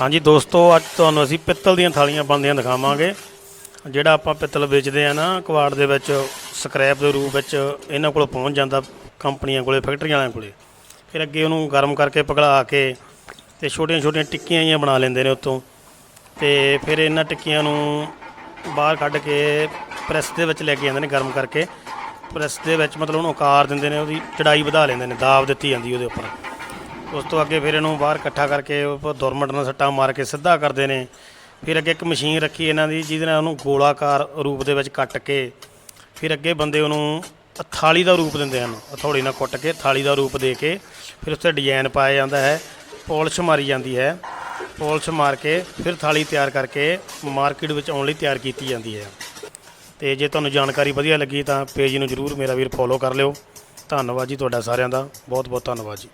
ਹਾਂਜੀ ਦੋਸਤੋ, ਅੱਜ ਤੁਹਾਨੂੰ ਅਸੀਂ ਪਿੱਤਲ ਦੀਆਂ ਥਾਲੀਆਂ ਬਣਦੀਆਂ ਦਿਖਾਵਾਂਗੇ। ਜਿਹੜਾ ਆਪਾਂ ਪਿੱਤਲ ਵੇਚਦੇ ਆ ਨਾ ਕਵਾੜ ਦੇ ਵਿੱਚ, ਸਕ੍ਰੈਪ ਦੇ ਰੂਪ ਵਿੱਚ, ਇਹਨਾਂ ਕੋਲ ਪਹੁੰਚ ਜਾਂਦਾ ਕੰਪਨੀਆਂ ਕੋਲੇ, ਫੈਕਟਰੀਆਂ ਵਾਲਿਆਂ ਕੋਲੇ। ਫਿਰ ਅੱਗੇ ਉਹਨੂੰ ਗਰਮ ਕਰਕੇ ਪਿਘਲਾ ਕੇ ਤੇ ਛੋਟੀਆਂ ਛੋਟੀਆਂ ਟਿੱਕੀਆਂ ਜਿਹੀਆਂ ਬਣਾ ਲੈਂਦੇ ਨੇ ਉੱਤੋਂ ਤੇ ਫਿਰ ਇਹਨਾਂ ਟਿੱਕੀਆਂ ਨੂੰ ਬਾਹਰ ਕੱਢ ਕੇ ਪ੍ਰੈਸ ਦੇ ਵਿੱਚ ਲੈ ਕੇ ਜਾਂਦੇ ਨੇ ਗਰਮ ਕਰਕੇ। ਪ੍ਰੈਸ ਦੇ ਵਿੱਚ ਮਤਲਬ ਉਹਨੂੰ ਆਕਾਰ ਦਿੰਦੇ ਨੇ, ਉਹਦੀ ਚੜਾਈ ਵਧਾ ਲੈਂਦੇ ਨੇ, ਦਾਬ ਦਿੱਤੀ ਜਾਂਦੀ ਉਹਦੇ ਉੱਪਰ। ਉਸ ਤੋਂ ਅੱਗੇ ਫਿਰ ਇਹਨੂੰ ਬਾਹਰ ਇਕੱਠਾ ਕਰਕੇ ਦੁਰਮਟ ਨਾਲ ਸੱਟਾਂ ਮਾਰ ਕੇ ਸਿੱਧਾ ਕਰਦੇ ਨੇ। ਫਿਰ ਅੱਗੇ ਇੱਕ ਮਸ਼ੀਨ ਰੱਖੀ ਇਹਨਾਂ ਦੀ, ਜਿਹਦੇ ਨਾਲ ਉਹਨੂੰ ਗੋਲਾਕਾਰ ਰੂਪ ਦੇ ਵਿੱਚ ਕੱਟ ਕੇ ਫਿਰ ਅੱਗੇ ਬੰਦੇ ਉਹਨੂੰ ਥਾਲੀ ਦਾ ਰੂਪ ਦਿੰਦੇ ਹਨ। ਹਥੌੜੀ ਨਾਲ ਕੁੱਟ ਕੇ ਥਾਲੀ ਦਾ ਰੂਪ ਦੇ ਕੇ ਫਿਰ ਉਸ 'ਤੇ ਡਿਜ਼ਾਈਨ ਪਾਇਆ ਜਾਂਦਾ ਹੈ। ਪੋਲਿਸ਼ ਮਾਰੀ ਜਾਂਦੀ ਹੈ। ਪੋਲਿਸ਼ ਮਾਰ ਕੇ ਫਿਰ ਥਾਲੀ ਤਿਆਰ ਕਰਕੇ ਮਾਰਕੀਟ ਵਿੱਚ ਆਉਣ ਲਈ ਤਿਆਰ ਕੀਤੀ ਜਾਂਦੀ ਹੈ। ਤੇ ਜੇ ਤੁਹਾਨੂੰ ਜਾਣਕਾਰੀ ਵਧੀਆ ਲੱਗੀ ਤਾਂ ਪੇਜ ਨੂੰ ਜਰੂਰ ਮੇਰਾ ਵੀਰ ਫੋਲੋ ਕਰ ਲਿਓ। ਧੰਨਵਾਦ ਜੀ ਤੁਹਾਡਾ ਸਾਰਿਆਂ ਦਾ। ਬਹੁਤ ਬਹੁਤ ਧੰਨਵਾਦ ਜੀ।